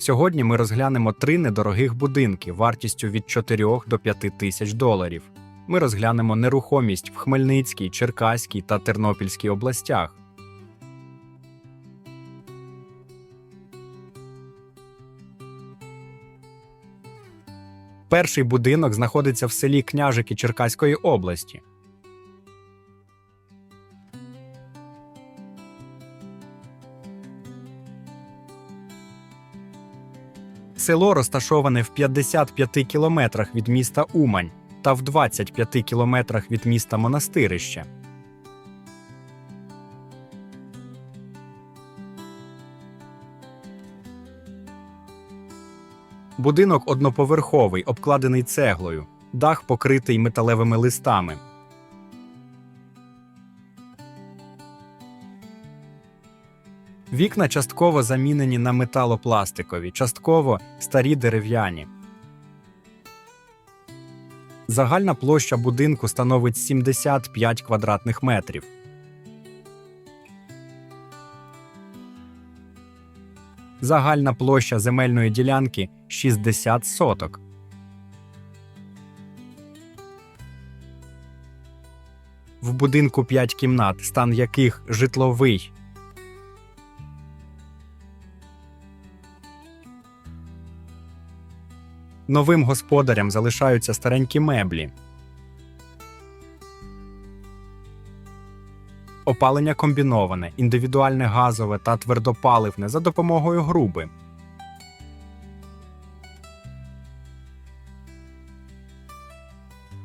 Сьогодні ми розглянемо три недорогих будинки вартістю від 4 до 5 тисяч доларів. Ми розглянемо нерухомість в Хмельницькій, Черкаській та Тернопільській областях. Перший будинок знаходиться в селі Княжики Черкаської області. Село розташоване в 55 кілометрах від міста Умань та в 25 кілометрах від міста Монастирище. Будинок одноповерховий, обкладений цеглою, дах покритий металевими листами. Вікна частково замінені на металопластикові, частково старі дерев'яні. Загальна площа будинку становить 75 квадратних метрів. Загальна площа земельної ділянки 60 соток. В будинку 5 кімнат, стан яких житловий. Новим господарям залишаються старенькі меблі. Опалення комбіноване, індивідуальне газове та твердопаливне за допомогою груби.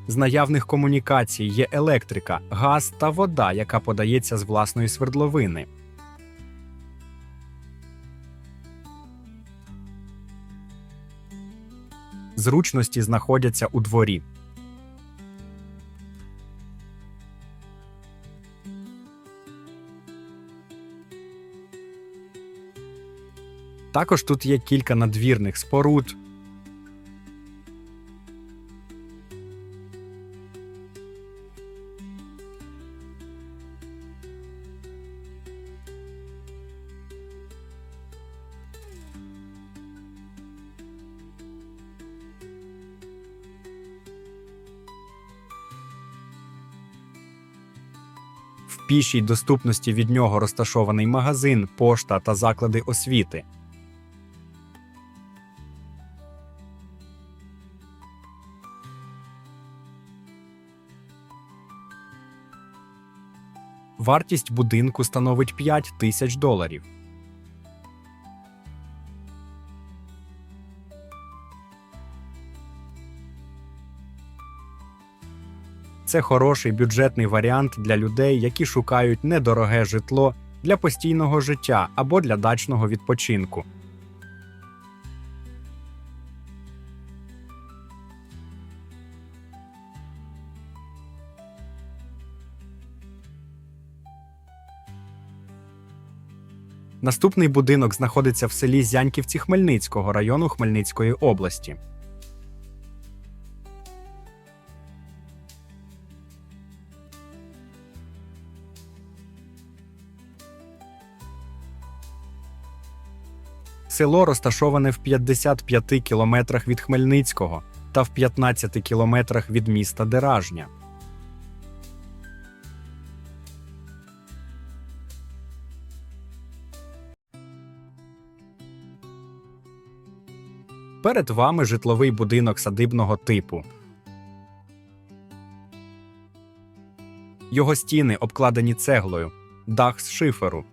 З наявних комунікацій є електрика, газ та вода, яка подається з власної свердловини. Зручності знаходяться у дворі. Також тут є кілька надвірних споруд. В пішій доступності від нього розташований магазин, пошта та заклади освіти. Вартість будинку становить 5 тисяч доларів. Це хороший бюджетний варіант для людей, які шукають недороге житло для постійного життя або для дачного відпочинку. Наступний будинок знаходиться в селі Зяньківці Хмельницького району Хмельницької області. Село розташоване в 55 кілометрах від Хмельницького та в 15 кілометрах від міста Деражня. Перед вами житловий будинок садибного типу. Його стіни обкладені цеглою, дах з шиферу.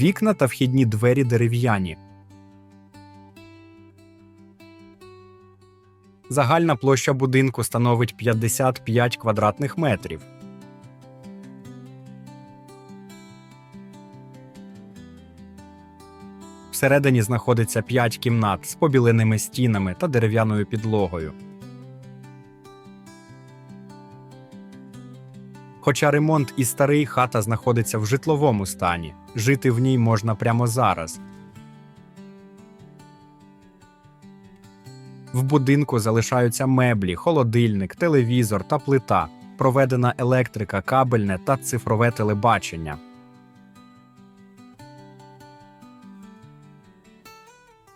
Вікна та вхідні двері дерев'яні. Загальна площа будинку становить 55 квадратних метрів. Всередині знаходиться 5 кімнат з побіленими стінами та дерев'яною підлогою. Хоча ремонт і старий хата знаходиться в житловому стані, жити в ній можна прямо зараз. В будинку залишаються меблі, холодильник, телевізор та плита, проведена електрика, кабельне та цифрове телебачення.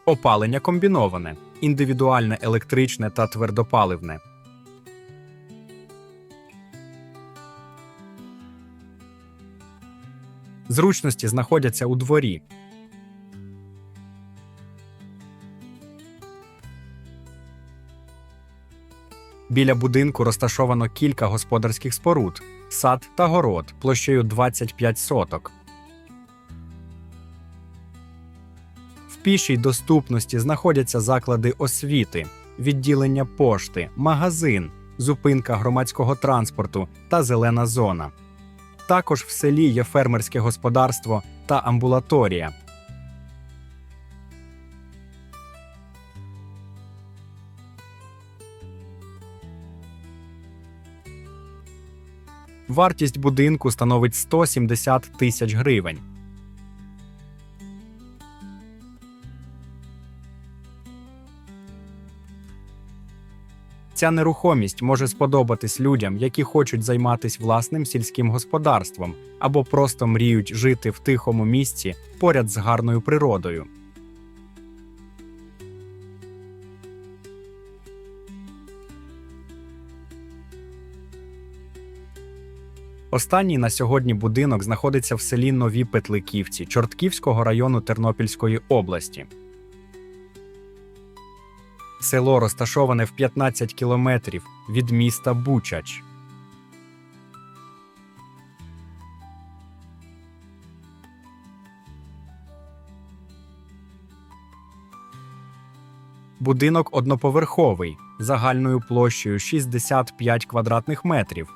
Опалення комбіноване, індивідуальне електричне та твердопаливне. Зручності знаходяться у дворі. Біля будинку розташовано кілька господарських споруд, сад та город площею 25 соток. В пішій доступності знаходяться заклади освіти, відділення пошти, магазин, зупинка громадського транспорту та зелена зона. Також в селі є фермерське господарство та амбулаторія. Вартість будинку становить 170 тисяч гривень. Ця нерухомість може сподобатись людям, які хочуть займатися власним сільським господарством або просто мріють жити в тихому місці поряд з гарною природою. Останній на сьогодні будинок знаходиться в селі Нові Петликівці Чортківського району Тернопільської області. Село розташоване в 15 кілометрів від міста Бучач. Будинок одноповерховий загальною площею 65 квадратних метрів.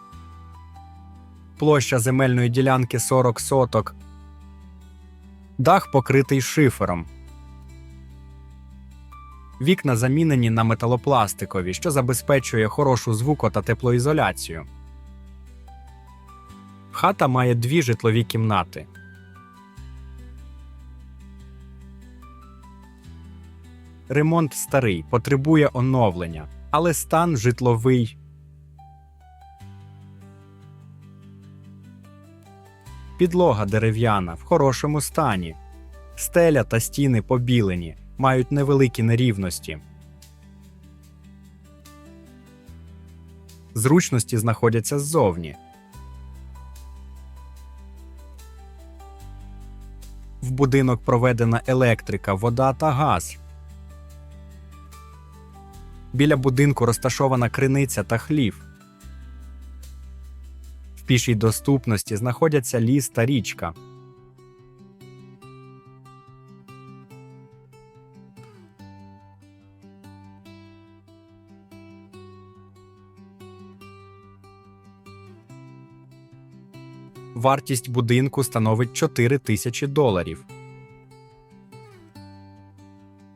Площа земельної ділянки 40 соток. Дах покритий шифером. Вікна замінені на металопластикові, що забезпечує хорошу звуко та теплоізоляцію. Хата має дві житлові кімнати. Ремонт старий, потребує оновлення, але стан житловий. Підлога дерев'яна в хорошому стані. Стеля та стіни побілені, мають невеликі нерівності. Зручності знаходяться ззовні. В будинок проведена електрика, вода та газ. Біля будинку розташована криниця та хлів. В пішій доступності знаходяться ліс та річка. Вартість будинку становить 4 тисячі доларів.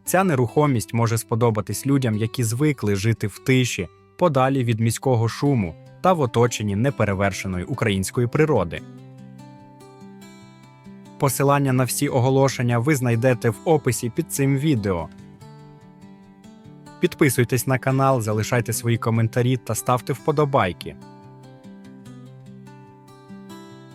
Ця нерухомість може сподобатись людям, які звикли жити в тиші, подалі від міського шуму та в оточенні неперевершеної української природи. Посилання на всі оголошення ви знайдете в описі під цим відео. Підписуйтесь на канал, залишайте свої коментарі та ставте вподобайки.